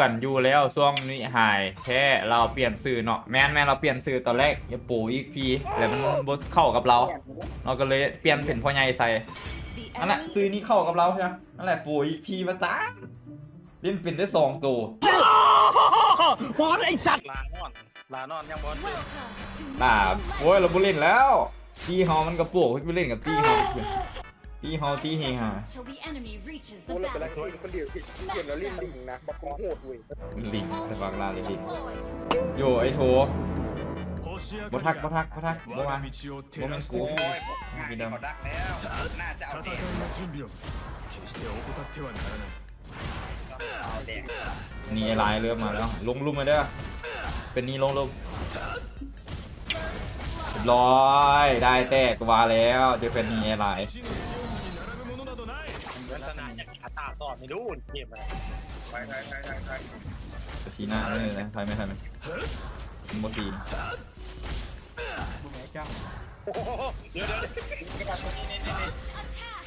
กันอยู่แล้วช่วงนี้หายแค่เราเปลี่ยนสื่อเนาะแม่นแม่นเราเปลี่ยนสื่อตอนแรกอย่าปูอีกพีแล้วมันบสเข้ากับเรา เราก็เลยเปลี่ยนเป็นพ่อใหญ่ใส่นั่นแหละซื้อนี้เข้ากับเราใช่ไหมนั่นแหละปูอีกพีมาจ้าเล่นเป็นได้สองตัวบอสไอ้จัดลานอนลานอนยังบอสด่าโอ้ยเราบุเล่นแล้วตีเฮามันกระโปงไปเล่นกับตีเฮาเพื่อ ตีฮอตีเฮฮา till the กูนเลยเป็นนัคนเดียวที่เก่งแล้วเล่นลิงนะบอกกูโหดเว้ยลิงแต่บางลาเลยลิงโยไอโถบทักบทักบทักบมาบมากูโอ้ยพวกงานกินเขาดำดักแวนนะเนี่ยนี่อ้ลายเริ่มมาแล้ว ลงลุ่มมาเด้อเป็นนี่ลงลุ่มเรียบร้อยได้แต่กว่าแล้วจะเป็นนี่อ้ลาย ตาต่อไม่รู้เก็บอะไร ไปไปไปไปไป สีหน้าไม่เลยนะไทยไม่ไทยไหมโมตี โอ้โหเดี๋ยวเดี๋ยวเดี๋ยว Attack.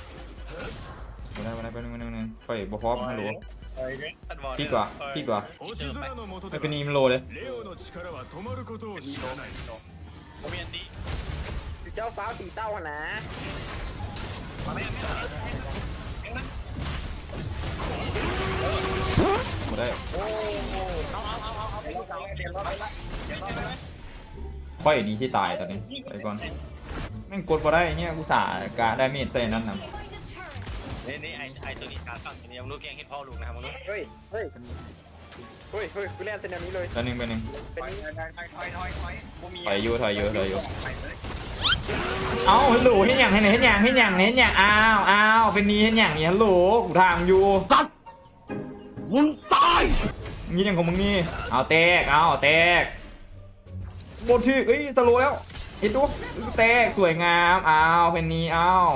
มาได้มาได้ไปนึงมานึงมานึงไปบ่พร้อมฮัลโหล พี่ พี่กว่าพี่กว่า 星空の下 ไม่ で เป็นนี่ は มันโลเลย レオの力は止まることを知らない ผมเรียนดี เจ้าฟ้าสีเต้าหนะ มาไม่ไม่ บ่ได้ค่อยดีที่ตายตอนนี้ไปก่อนแม่งกดบ่ได้เนี่ยกูสากาได้เมจใส่นั่นน่ะ Destroyed a turret. นี่นี่ไอไอตัวนี้การตั้งตัวนี้ยังรู้แกงให้พ่อลูกนะครับมึงรู้เฮ้ยเฮ้ยเฮ้ยเฮ้ยกูเล่นเซนนี้เลยไปนึงไปนึงเป็นถอยถอยถอยถอยถอยถอยบ่มีถอยอยู่ถอยอยู่ถอยอยู่ เลยเอ้าฮัลโหลเห็นอย่างเห็นเห็นอย่างเห็นอย่างเห็นอย่างอ้าวอ้าวเป็นนี้เห็นอย่างนี้ฮัลโหลกูถามอยู่มึงตายนี่อย่างของมึงนี่เอาแตกเอาแตกบนที่เอ้ยสโลว์แล้วเห็นดูแตกสวยงามอ้าวเป็นนี้อ้าว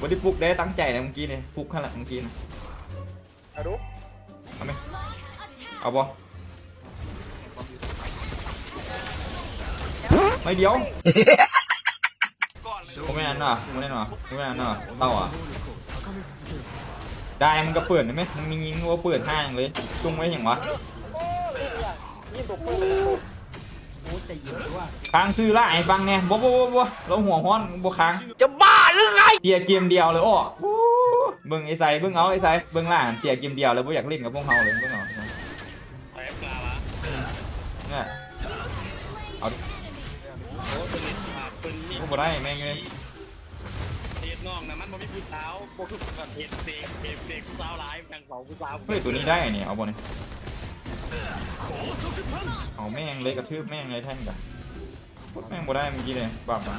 บไดีปลุกได้ตั้งใจเลยเมื่อกี้เนี่ยปลุกขนาดเมื่อกี้นะเอาดูเอาไหม Launch attack. เอาบ่ไม่เดียว ผมไม่นั่นหรอกูไม่นั่นหรอกูไม่นั่นอะเต่าอะได้มันก็เปิดได้ไหมมึงมียิงว่าเปิดห้างเลยจุ้งไว้อย่างวะค้างซื้อละไอ้บังเนี่ยบ๊อบบ๊อบบ๊อบเราหัวห้อนบ๊ค้างจะบ้าหรือไงเสียเกมเดียวเลยอ้อเบิ้งไอ้ไซเบิ้งเอาไอ้ไซเบิ้งล่างเสียเกมเดียวเลยบ่อยากเล่นกับพวกเขาเลยเบิ้งเอาเนี่ยเอา ปืนมีบ่ได้แม่งเลย เทียดน้องนะมันบ่มีผู้สาวพวกทุกคนเทียดเด็กเด็กเด็กผู้สาวหลายแบ่งสองผู้สาวเฮ้ยตัวนี้ได้ไงเนี่ยเอาบ่เนี่ยเอาแม่งเลยกระทืบแม่งเลยแท่งกันแม่งบ่ได้เมื่อกี้เลยบาปมัน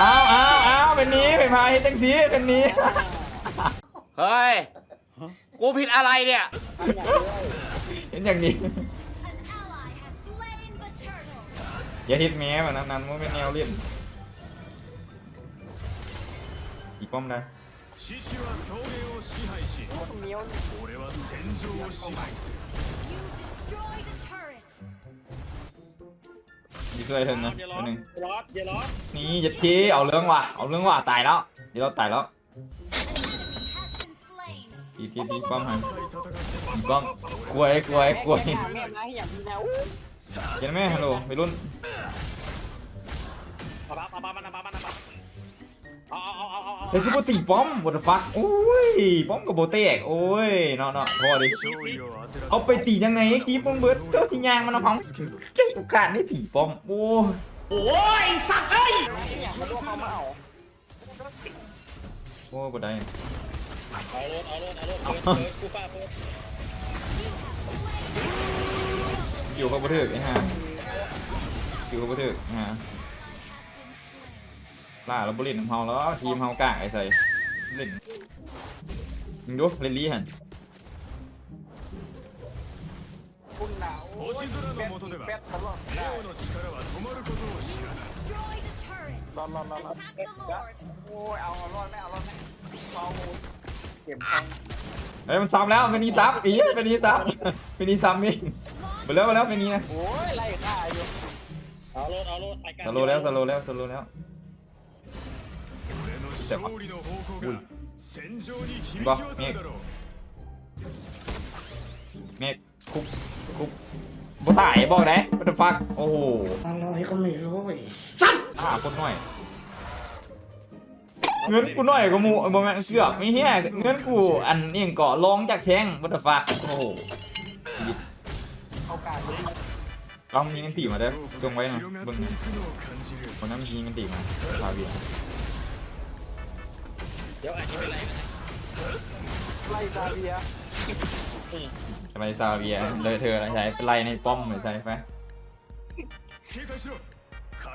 เอาเอาเอาเป็นนี้เป็นพาเฮ็ดจังซี่เป็นนี้ เฮ้ย กูผิดอะไรเนี่ย เห็นอย่างนี้ อย่าฮิตแม่แบบนั้นนั้นมันเป็นแนวเล่นอีป้อมได้ดีช่วยเธอนะคนหนึ่งนี่ยัทีเอาเรื่องว่ะเอาเรื่องว่ะตายแล้ว เดี๋ยวเราตายแล้วทีทีทีป้อมหันป้อมกล้วยกล้วยกล้วย เย็นไหมฮัลโหลไปรุ่นเอาบ้าเอาบ้อมัอเตีป้อมบทฟักโอ้ยป้อมกับโบเตกโอ้ยเนาะเนาะพอดิเอาไปตียังไงคีป้อมเบิร์ดเจ้าที่ยางมันเอาพังใก้โอกาสได้ตีป้อมโอ้โอ้ยสัตว์เอ้ยเนี่ยน้ดได้อา อยู่กับบ่ถึกไอ้ห่าอยู่กับบ่ถึกไอ้ห่า ล่าเราบริเล่นของเฮาแล้วทีมเฮากากไอ้ใส่เล่นยิงดูเล่นลีหัน คุณหนาว 星空の下では แป๊บตลอด レオの力は止まることを知らない Destroyed a turret. รอรอรอรอ Attack the lord. โอ้ยเอารอดไม่เอารอดไม่เอาเก็บทอง เฮ้ยมันซ้ำแล้วเป็นนีซ้ำอีเป็นนีซ้ำเป็นนีซ้ำนี่ไป แล้วไปแล้วเป็นนีนะ โอ้ยไล่ฆ่าอยู่ เอารถเอารถไอ้การ สโลว์แล้วสโลว์แล้วสโลว์แล้ว 俺の勝利の報告が戦場に響き渡るだろう เมฆคุกคุกบ่ตายบอกได้ what the fuck โอ้โห อะไรก็ไม่รู้อีก อ่าคนหน่อย เงินกูหน่อยก็มูบ่แม่นเกือบไม่เฮียเงินกูอันนี้เกาะลองจากแข้ง what the fuck โอ้โห เรามีเงินตีมาได้จงไว้นะบึ้องนั้นคนนั้นมีเงินตีมาลาเบียเดี๋ยวอันนี้เป็นไรไล่ซาเบียอะไรซาเบียเลยเธอใช้เป็นไล่ในป้อมเหมือนใช่ไหม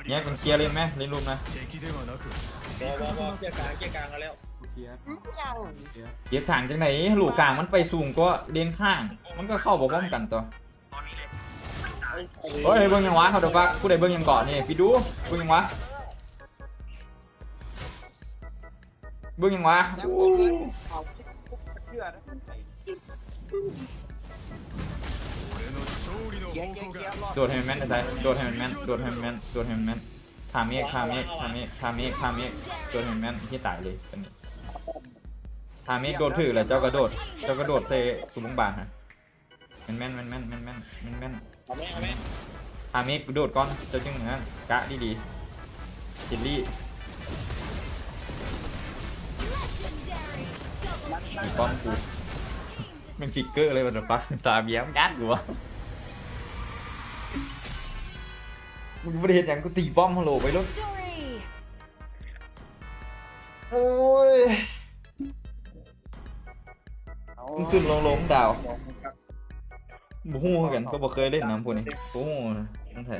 เนี่ยเป็นเคลียร์เลยไหมเล่นรูมนะบอบอบอเกียร์กลางเกียร์กลางกันแล้วเกียร์กลางจากไหนหลูกลางมันไปสูงก็เลนข้าง มันก็เข้าบอกป้อมกันตัว เฮ้ยเบิ้งยังวะเขาเดี๋ยวฟักผู้ใดเบิ้งยังก่อนนี่พี่ดูเบิ้งยังวะเบิ้งยังวะโดดแฮมแมนได้โดดแฮมแมนโดดแฮมแมนโดดแฮมแมนทามิทามิทามิทามิทามิโดดแฮมแมนที่ตายเลยตอนนี้ทามิโดดถือแล้เจ้ากระโดด เจ้ากระโดดเซสุลุงบานฮะแมนแมนแมนแมนแมนแมนแมน เอาไหมเอาไหมทาเมฆกูโดดก่อนเจ้าจึงเหมือนกันกะดีดีๆจิลลี่ Legendary. ป้อมกูมันฟิกเกอร์เลยวันละปักตาเบี้ยมยัดกูวะมึงไม่ได้เห็นอย่างกูตีป้อมฮัลโหลไปแล้ว Victory. โอ้ยมึงขึ้นลงลงดาว บูฮู้คือกันก็บ่เคยเล่นน้ำพวกนี้บูฮู้นั่นแท้